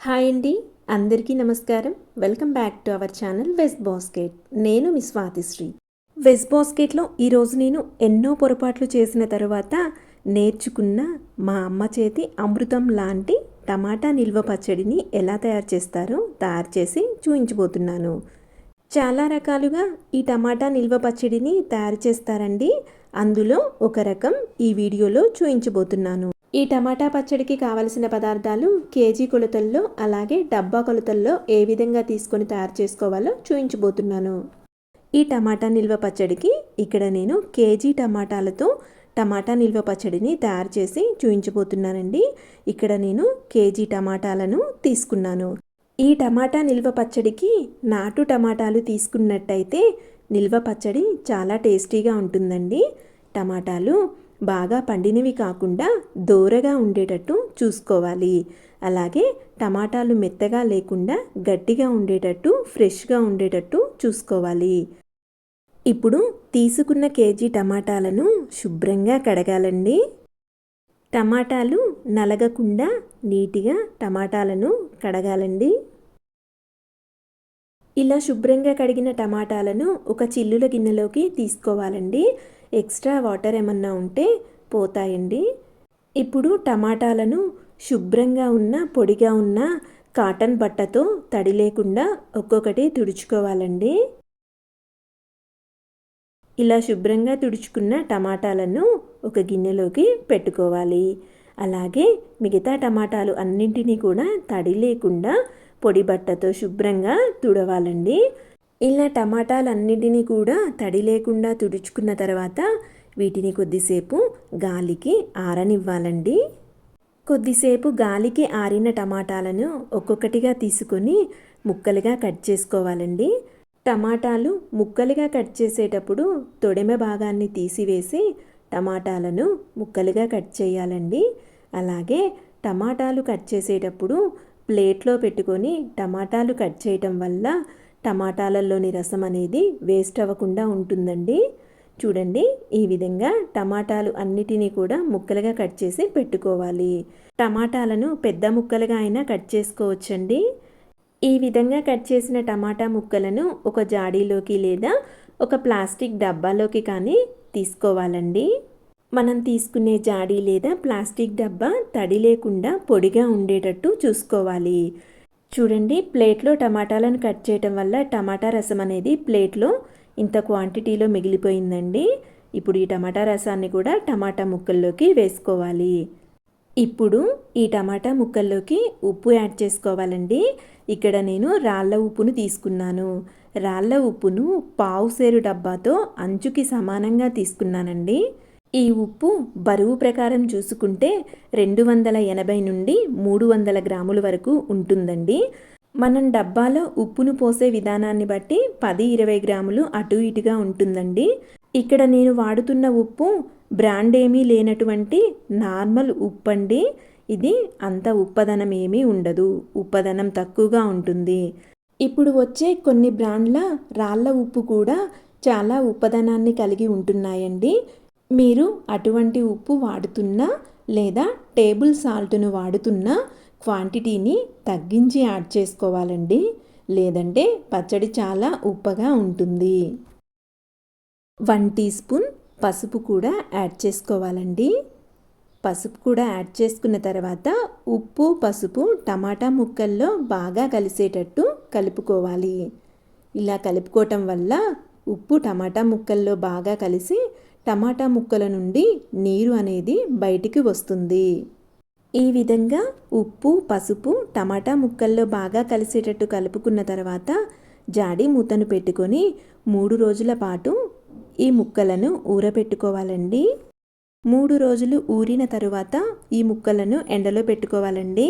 Hi అండి అందరికీ నమస్కారం. Welcome back to our channel West Basket. నేను మీ స్వాతిశ్రీ వెస్ట్ బాస్కెట్లో ఈరోజు నేను ఎన్నో పొరపాట్లు చేసిన తర్వాత నేర్చుకున్న మా అమ్మ చేతి అమృతం లాంటి టమాటా నిల్వ పచ్చడిని ఎలా తయారు చేస్తారో తయారు చేసి చూపించబోతున్నాను చాలా రకాలుగా ఈ టమాటా నిల్వ పచ్చడిని తయారు చేస్తారండి. అందులో ఒక రకం ఈ వీడియోలో చూపించబోతున్నాను ఈ టమాటా పచ్చడికి కావలసిన పదార్థాలు కేజీ కొలతల్లో అలాగే డబ్బా కొలతల్లో ఏ విధంగా తీసుకొని తయారు చేసుకోవాలో చూయించబోతున్నాను. ఈ టమాటా నిల్వ పచ్చడికి ఇక్కడ నేను కేజీ టమాటాలతో టమాటా నిల్వ పచ్చడిని తయారు చేసి చూయించబోతున్నానండి. ఇక్కడ నేను కేజీ టమాటాలను తీసుకున్నాను. ఈ టమాటా నిల్వ పచ్చడికి నాటు టమాటాలు తీసుకున్నట్టయితే నిల్వ పచ్చడి చాలా టేస్టీగా ఉంటుందండి. టమాటాలు బాగా పండినవి కాకుండా దోరగా ఉండేటట్టు చూసుకోవాలి. అలాగే టమాటాలు మెత్తగా లేకుండా గట్టిగా ఉండేటట్టు ఫ్రెష్గా ఉండేటట్టు చూసుకోవాలి. ఇప్పుడు తీసుకున్న కేజీ టమాటాలను శుభ్రంగా కడగాలండి. టమాటాలు నలగకుండా నీటిగా టమాటాలను కడగాలండి. ఇలా శుభ్రంగా కడిగిన టమాటాలను ఒక చిల్లుల గిన్నెలోకి తీసుకోవాలండి. ఎక్స్ట్రా వాటర్ ఏమన్నా ఉంటే పోతాయండి. ఇప్పుడు టమాటాలను శుభ్రంగా ఉన్న పొడిగా ఉన్న కాటన్ బట్టతో తడి లేకుండా ఒక్కొక్కటి తుడుచుకోవాలండి. ఇలా శుభ్రంగా తుడుచుకున్న టమాటాలను ఒక గిన్నెలోకి పెట్టుకోవాలి. అలాగే మిగతా టమాటాలు అన్నింటినీ కూడా తడి లేకుండా పొడి బట్టతో శుభ్రంగా తుడవాలండి. ఇలా టమాటాలన్నిటినీ కూడా తడి లేకుండా తుడుచుకున్న తర్వాత వీటిని కొద్దిసేపు గాలికి ఆరనివ్వాలండి. కొద్దిసేపు గాలికి ఆరిన టమాటాలను ఒక్కొక్కటిగా తీసుకొని ముక్కలుగా కట్ చేసుకోవాలండి. టమాటాలు ముక్కలుగా కట్ చేసేటప్పుడు తొడెమ భాగాన్ని తీసివేసి టమాటాలను ముక్కలుగా కట్ చేయాలండి. అలాగే టమాటాలు కట్ చేసేటప్పుడు ప్లేట్లో పెట్టుకొని టమాటాలు కట్ చేయటం వల్ల టమాటాలలోని రసం అనేది వేస్ట్ అవ్వకుండా ఉంటుందండి. చూడండి ఈ విధంగా టమాటాలు అన్నిటినీ కూడా ముక్కలుగా కట్ చేసి పెట్టుకోవాలి. టమాటాలను పెద్ద ముక్కలుగా అయినా కట్ చేసుకోవచ్చండి. ఈ విధంగా కట్ చేసిన టమాటా ముక్కలను ఒక జాడీలోకి లేదా ఒక ప్లాస్టిక్ డబ్బాలోకి కానీ తీసుకోవాలండి. మనం తీసుకునే జాడీ లేదా ప్లాస్టిక్ డబ్బా తడి లేకుండా పొడిగా ఉండేటట్టు చూసుకోవాలి. చూడండి ప్లేట్లో టమాటాలను కట్ చేయటం వల్ల టమాటా రసం అనేది ప్లేట్లో ఇంత క్వాంటిటీలో మిగిలిపోయిందండి. ఇప్పుడు ఈ టమాటా రసాన్ని కూడా టమాటా ముక్కల్లోకి వేసుకోవాలి. ఇప్పుడు ఈ టమాటా ముక్కల్లోకి ఉప్పు యాడ్ చేసుకోవాలండి. ఇక్కడ నేను రాళ్ళ ఉప్పును తీసుకున్నాను. రాళ్ళ ఉప్పును పావు సేరు డబ్బాతో అంచుకి సమానంగా తీసుకున్నానండి. ఈ ఉప్పు బరువు ప్రకారం చూసుకుంటే రెండు వందల ఎనభై నుండి మూడు వందల గ్రాముల వరకు ఉంటుందండి. మనం డబ్బాలో ఉప్పును పోసే విధానాన్ని బట్టి పది ఇరవై గ్రాములు అటు ఇటుగా ఉంటుందండి. ఇక్కడ నేను వాడుతున్న ఉప్పు బ్రాండ్ ఏమీ లేనటువంటి నార్మల్ ఉప్పు అండి ఇది అంత ఉప్పదనం ఏమీ ఉండదు. ఉప్పదనం తక్కువగా ఉంటుంది. ఇప్పుడు వచ్చే కొన్ని బ్రాండ్ల రాళ్ళ ఉప్పు కూడా చాలా ఉప్పదనాన్ని కలిగి ఉంటున్నాయండి. మీరు అటువంటి ఉప్పు వాడుతున్నా లేదా టేబుల్ సాల్ట్ను వాడుతున్నా క్వాంటిటీని తగ్గించి యాడ్ చేసుకోవాలండి. లేదంటే పచ్చడి చాలా ఉప్పగా ఉంటుంది. వన్ టీ స్పూన్ పసుపు కూడా యాడ్ చేసుకోవాలండి. పసుపు కూడా యాడ్ చేసుకున్న తర్వాత ఉప్పు పసుపు టమాటా ముక్కల్లో బాగా కలిసేటట్టు కలుపుకోవాలి. ఇలా కలుపుకోవటం వల్ల ఉప్పు టమాటా ముక్కల్లో బాగా కలిసి టమాటా ముక్కల నుండి నీరు అనేది బయటికి వస్తుంది. ఈ విధంగా ఉప్పు పసుపు టమాటా ముక్కల్లో బాగా కలిసేటట్టు కలుపుకున్న తర్వాత జాడి మూతను పెట్టుకొని మూడు రోజుల పాటు ఈ ముక్కలను ఊరపెట్టుకోవాలండి మూడు రోజులు ఊరిన తరువాత ఈ ముక్కలను ఎండలో పెట్టుకోవాలండి.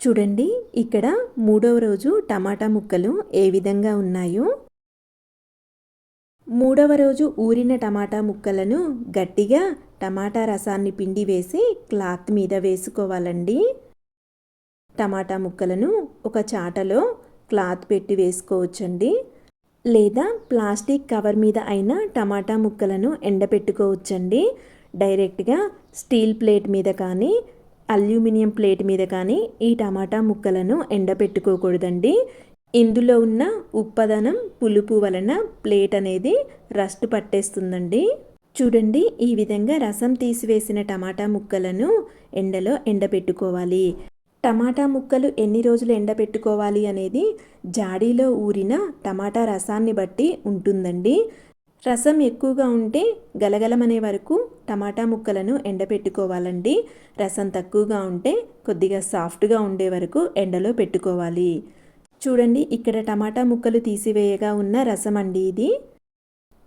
చూడండి ఇక్కడ మూడవ రోజు టమాటా ముక్కలు ఏ విధంగా ఉన్నాయో. మూడవ రోజు ఊరిన టమాటా ముక్కలను గట్టిగా టమాటా రసాన్ని పిండి వేసి క్లాత్ మీద వేసుకోవాలండి. టమాటా ముక్కలను ఒక చాటలో క్లాత్ పెట్టి వేసుకోవచ్చండి. లేదా ప్లాస్టిక్ కవర్ మీద అయిన టమాటా ముక్కలను ఎండపెట్టుకోవచ్చండి. డైరెక్ట్గా స్టీల్ ప్లేట్ మీద కానీ అల్యూమినియం ప్లేట్ మీద కానీ ఈ టమాటా ముక్కలను ఎండపెట్టుకోకూడదండి. ఇందులో ఉన్న ఉప్పదనం పులుపు వలన ప్లేట్ అనేది రస్ట్ పట్టేస్తుందండి. చూడండి ఈ విధంగా రసం తీసివేసిన టమాటా ముక్కలను ఎండలో ఎండబెట్టుకోవాలి. టమాటా ముక్కలు ఎన్ని రోజులు ఎండబెట్టుకోవాలి అనేది జాడీలో ఊరిన టమాటా రసాన్ని బట్టి ఉంటుందండి. రసం ఎక్కువగా ఉంటే గలగలమనే వరకు టమాటా ముక్కలను ఎండబెట్టుకోవాలండి. రసం తక్కువగా ఉంటే కొద్దిగా సాఫ్ట్గా ఉండే వరకు ఎండలో పెట్టుకోవాలి. చూడండి ఇక్కడ టమాటా ముక్కలు తీసివేయగా ఉన్న రసం అండి ఇది.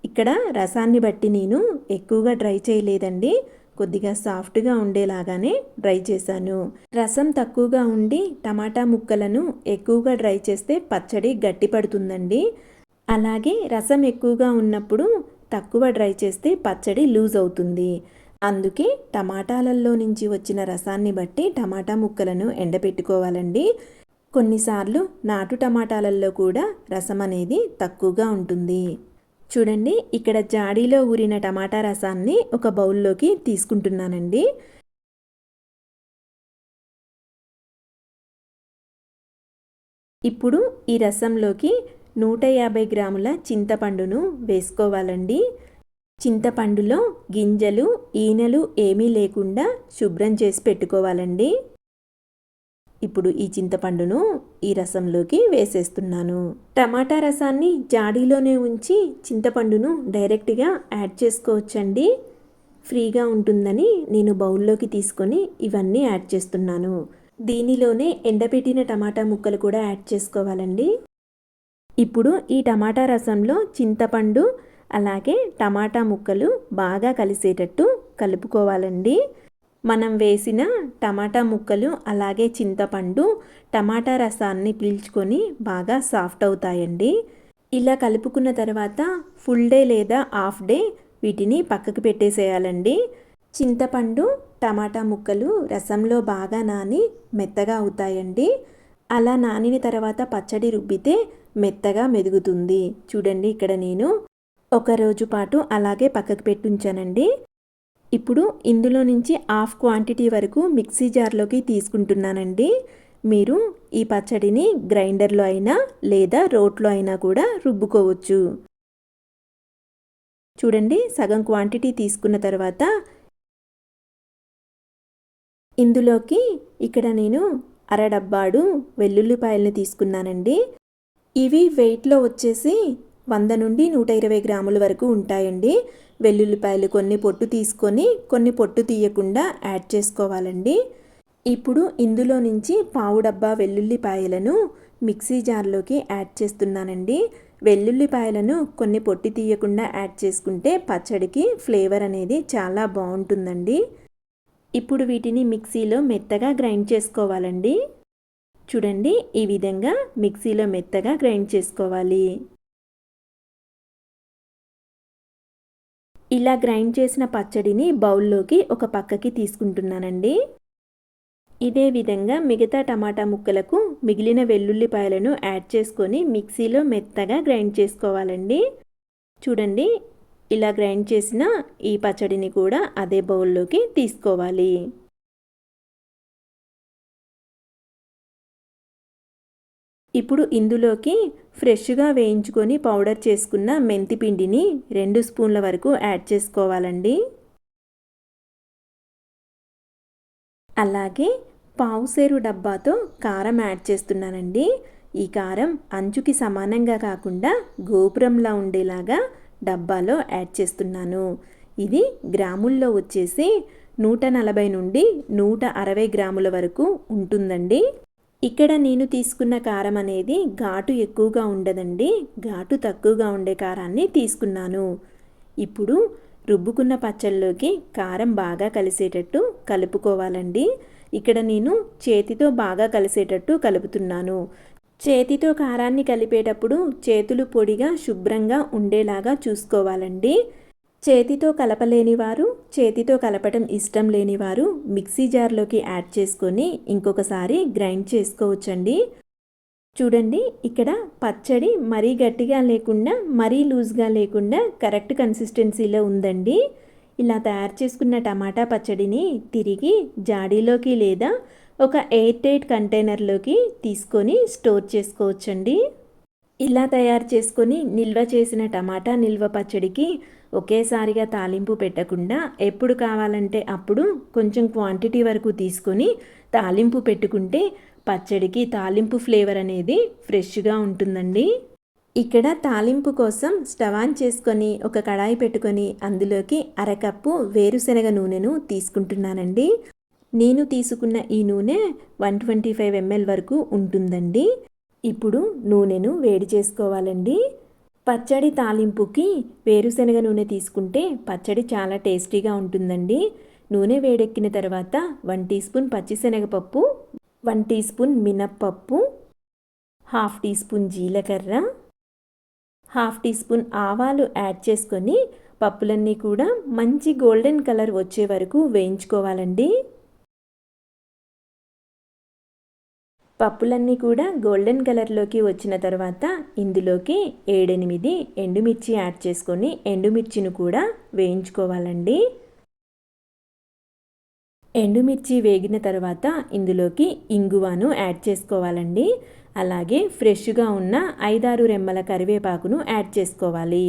ఇక్కడ రసాన్ని బట్టి నేను ఎక్కువగా డ్రై చేయలేదండి. కొద్దిగా సాఫ్ట్గా ఉండేలాగానే డ్రై చేశాను. రసం తక్కువగా ఉండి టమాటా ముక్కలను ఎక్కువగా డ్రై చేస్తే పచ్చడి గట్టి పడుతుందండి. అలాగే రసం ఎక్కువగా ఉన్నప్పుడు తక్కువ డ్రై చేస్తే పచ్చడి లూజ్ అవుతుంది. అందుకే టమాటాలలో నుంచి వచ్చిన రసాన్ని బట్టి టమాటా ముక్కలను ఎండబెట్టుకోవాలండి. కొన్నిసార్లు నాటు టమాటాలలో కూడా రసం అనేది తక్కువగా ఉంటుంది. చూడండి ఇక్కడ జాడీలో ఊరిన టమాటా రసాన్ని ఒక బౌల్లోకి తీసుకుంటున్నానండి. ఇప్పుడు ఈ రసంలోకి నూట యాభై గ్రాముల చింతపండును వేసుకోవాలండి. చింతపండులో గింజలు ఈనెలు ఏమీ లేకుండా శుభ్రం చేసి పెట్టుకోవాలండి. ఇప్పుడు ఈ చింతపండును ఈ రసంలోకి వేసేస్తున్నాను. టమాటా రసాన్ని జాడీలోనే ఉంచి చింతపండును డైరెక్ట్గా యాడ్ చేసుకోవచ్చండి. ఫ్రీగా ఉంటుందని నేను బౌల్లోకి తీసుకొని ఇవన్నీ యాడ్ చేస్తున్నాను. దీనిలోనే ఎండబెట్టిన టమాటా ముక్కలు కూడా యాడ్ చేసుకోవాలండి. ఇప్పుడు ఈ టమాటా రసంలో చింతపండు అలాగే టమాటా ముక్కలు బాగా కలిసేటట్టు కలుపుకోవాలండి. మనం వేసిన టమాటా ముక్కలు అలాగే చింతపండు టమాటా రసాన్ని పీల్చుకొని బాగా సాఫ్ట్ అవుతాయండి. ఇలా కలుపుకున్న తర్వాత ఫుల్ డే లేదా హాఫ్ డే వీటిని పక్కకు పెట్టేసేయాలండి. చింతపండు టమాటా ముక్కలు రసంలో బాగా నాని మెత్తగా అవుతాయండి. అలా నానిన తర్వాత పచ్చడి రుబ్బితే మెత్తగా మెదుగుతుంది. చూడండి ఇక్కడ నేను ఒక రోజు పాటు అలాగే పక్కకు పెట్టుంచానండి ఇప్పుడు ఇందులో నుంచి హాఫ్ క్వాంటిటీ వరకు మిక్సీ జార్లోకి తీసుకుంటున్నానండి. మీరు ఈ పచ్చడిని గ్రైండర్లో అయినా లేదా రోట్లో అయినా కూడా రుబ్బుకోవచ్చు. చూడండి సగం క్వాంటిటీ తీసుకున్న తర్వాత ఇందులోకి ఇక్కడ నేను అరడబ్బాడు వెల్లుల్లిపాయలను తీసుకున్నానండి. ఇవి వెయిట్లో వచ్చేసి వంద నుండి నూట ఇరవై గ్రాముల వరకు ఉంటాయండి. వెల్లుల్లిపాయలు కొన్ని పొట్టు తీసుకొని కొన్ని పొట్టు తీయకుండా యాడ్ చేసుకోవాలండి. ఇప్పుడు ఇందులో నుంచి పావు డబ్బా వెల్లుల్లిపాయలను మిక్సీ జార్లోకి యాడ్ చేస్తున్నానండి. వెల్లుల్లిపాయలను కొన్ని పొట్టి తీయకుండా యాడ్ చేసుకుంటే పచ్చడికి ఫ్లేవర్ అనేది చాలా బాగుంటుందండి. ఇప్పుడు వీటిని మిక్సీలో మెత్తగా గ్రైండ్ చేసుకోవాలండి. చూడండి ఈ విధంగా మిక్సీలో మెత్తగా గ్రైండ్ చేసుకోవాలి. ఇలా గ్రైండ్ చేసిన పచ్చడిని బౌల్లోకి ఒక పక్కకి తీసుకుంటున్నానండి. ఇదే విధంగా మిగతా టమాటా ముక్కలకు మిగిలిన వెల్లుల్లిపాయలను యాడ్ చేసుకొని మిక్సీలో మెత్తగా గ్రైండ్ చేసుకోవాలండి. చూడండి ఇలా గ్రైండ్ చేసిన ఈ పచ్చడిని కూడా అదే బౌల్లోకి తీసుకోవాలి. ఇప్పుడు ఇందులోకి ఫ్రెష్గా వేయించుకొని పౌడర్ చేసుకున్న మెంతి పిండిని రెండు స్పూన్ల వరకు యాడ్ చేసుకోవాలండి. అలాగే పావుసేరు డబ్బాతో కారం యాడ్ చేస్తున్నానండి. ఈ కారం అంచుకి సమానంగా కాకుండా గోపురంలా ఉండేలాగా డబ్బాలో యాడ్ చేస్తున్నాను. ఇది గ్రాముల్లో వచ్చేసి నూట నలభై నుండి నూట అరవై గ్రాముల వరకు ఉంటుందండి. ఇక్కడ నేను తీసుకున్న కారం అనేది ఘాటు ఎక్కువగా ఉండదండి. ఘాటు తక్కువగా ఉండే కారాన్ని తీసుకున్నాను. ఇప్పుడు రుబ్బుకున్న పచ్చళ్ళలోకి కారం బాగా కలిసేటట్టు కలుపుకోవాలండి. ఇక్కడ నేను చేతితో బాగా కలిసేటట్టు కలుపుతున్నాను. చేతితో కారాన్ని కలిపేటప్పుడు చేతులు పొడిగా శుభ్రంగా ఉండేలాగా చూసుకోవాలండి. చేతితో కలపలేని వారు చేతితో కలపటం ఇష్టం లేని వారు మిక్సీ జార్లోకి యాడ్ చేసుకొని ఇంకొకసారి గ్రైండ్ చేసుకోవచ్చండి. చూడండి ఇక్కడ పచ్చడి మరీ గట్టిగా లేకుండా మరీ లూజ్గా లేకుండా కరెక్ట్ కన్సిస్టెన్సీలో ఉందండి. ఇలా తయారు చేసుకున్న టమాటా పచ్చడిని తిరిగి జాడీలోకి లేదా ఒక ఎయిర్ టైట్ కంటైనర్లోకి తీసుకొని స్టోర్ చేసుకోవచ్చండి. ఇలా తయారు చేసుకొని నిల్వ చేసిన టమాటా నిల్వ పచ్చడికి ఒకేసారిగా తాలింపు పెట్టకుండా ఎప్పుడు కావాలంటే అప్పుడు కొంచెం క్వాంటిటీ వరకు తీసుకొని తాలింపు పెట్టుకుంటే పచ్చడికి తాలింపు ఫ్లేవర్ అనేది ఫ్రెష్గా ఉంటుందండి. ఇక్కడ తాలింపు కోసం స్టవ్ ఆన్ చేసుకొని ఒక కడాయి పెట్టుకొని అందులోకి అరకప్పు వేరుశనగ నూనెను తీసుకుంటున్నానండి. నేను తీసుకున్న ఈ నూనె వన్ ట్వంటీ ఫైవ్ ఎంఎల్ వరకు ఉంటుందండి. ఇప్పుడు నూనెను వేడి చేసుకోవాలండి. పచ్చడి తాలింపుకి వేరుశనగ నూనె తీసుకుంటే పచ్చడి చాలా టేస్టీగా ఉంటుందండి. నూనె వేడెక్కిన తర్వాత వన్ టీ స్పూన్ పచ్చిశనగపప్పు వన్ టీ స్పూన్ మినప్పప్పు హాఫ్ టీ స్పూన్ జీలకర్ర హాఫ్ టీ స్పూన్ ఆవాలు యాడ్ చేసుకొని పప్పులన్నీ కూడా మంచి గోల్డెన్ కలర్ వచ్చే వరకు వేయించుకోవాలండి. పప్పులన్నీ కూడా గోల్డెన్ కలర్లోకి వచ్చిన తర్వాత ఇందులోకి ఏడెనిమిది ఎండుమిర్చి యాడ్ చేసుకొని ఎండుమిర్చిని కూడా వేయించుకోవాలండి. ఎండుమిర్చి వేగిన తర్వాత ఇందులోకి ఇంగువను యాడ్ చేసుకోవాలండి. అలాగే ఫ్రెష్గా ఉన్న ఐదారు రెమ్మల కరివేపాకును యాడ్ చేసుకోవాలి.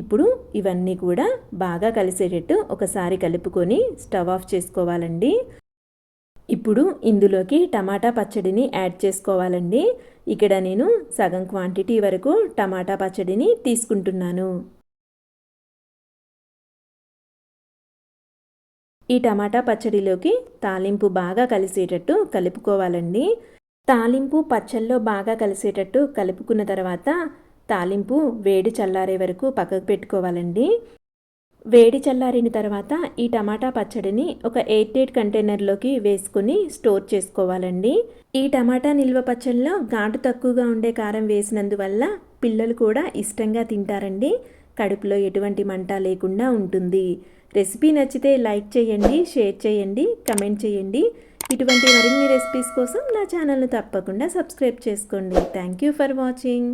ఇప్పుడు ఇవన్నీ కూడా బాగా కలిసేటట్టు ఒకసారి కలుపుకొని స్టవ్ ఆఫ్ చేసుకోవాలండి. ఇప్పుడు ఇందులోకి టమాటా పచ్చడిని యాడ్ చేసుకోవాలండి. ఇక్కడ నేను సగం క్వాంటిటీ వరకు టమాటా పచ్చడిని తీసుకుంటున్నాను. ఈ టమాటా పచ్చడిలోకి తాలింపు బాగా కలిసేటట్టు కలుపుకోవాలండి. తాలింపు పచ్చల్లో బాగా కలిసేటట్టు కలుపుకున్న తర్వాత తాలింపు వేడి చల్లారే వరకు పక్కకు పెట్టుకోవాలండి. వేడి చల్లారిన తర్వాత ఈ టమాటా పచ్చడిని ఒక ఎయిట్ ఎయిట్ కంటైనర్లోకి వేసుకుని స్టోర్ చేసుకోవాలండి. ఈ టమాటా నిల్వ పచ్చడిలో ఘాటు తక్కువగా ఉండే కారం వేసినందువల్ల పిల్లలు కూడా ఇష్టంగా తింటారండి. కడుపులో ఎటువంటి మంట లేకుండా ఉంటుంది. రెసిపీ నచ్చితే లైక్ చేయండి షేర్ చేయండి కమెంట్ చేయండి. ఇటువంటి మరిన్ని రెసిపీస్ కోసం నా ఛానల్ను తప్పకుండా సబ్స్క్రైబ్ చేసుకోండి. Thank you for watching.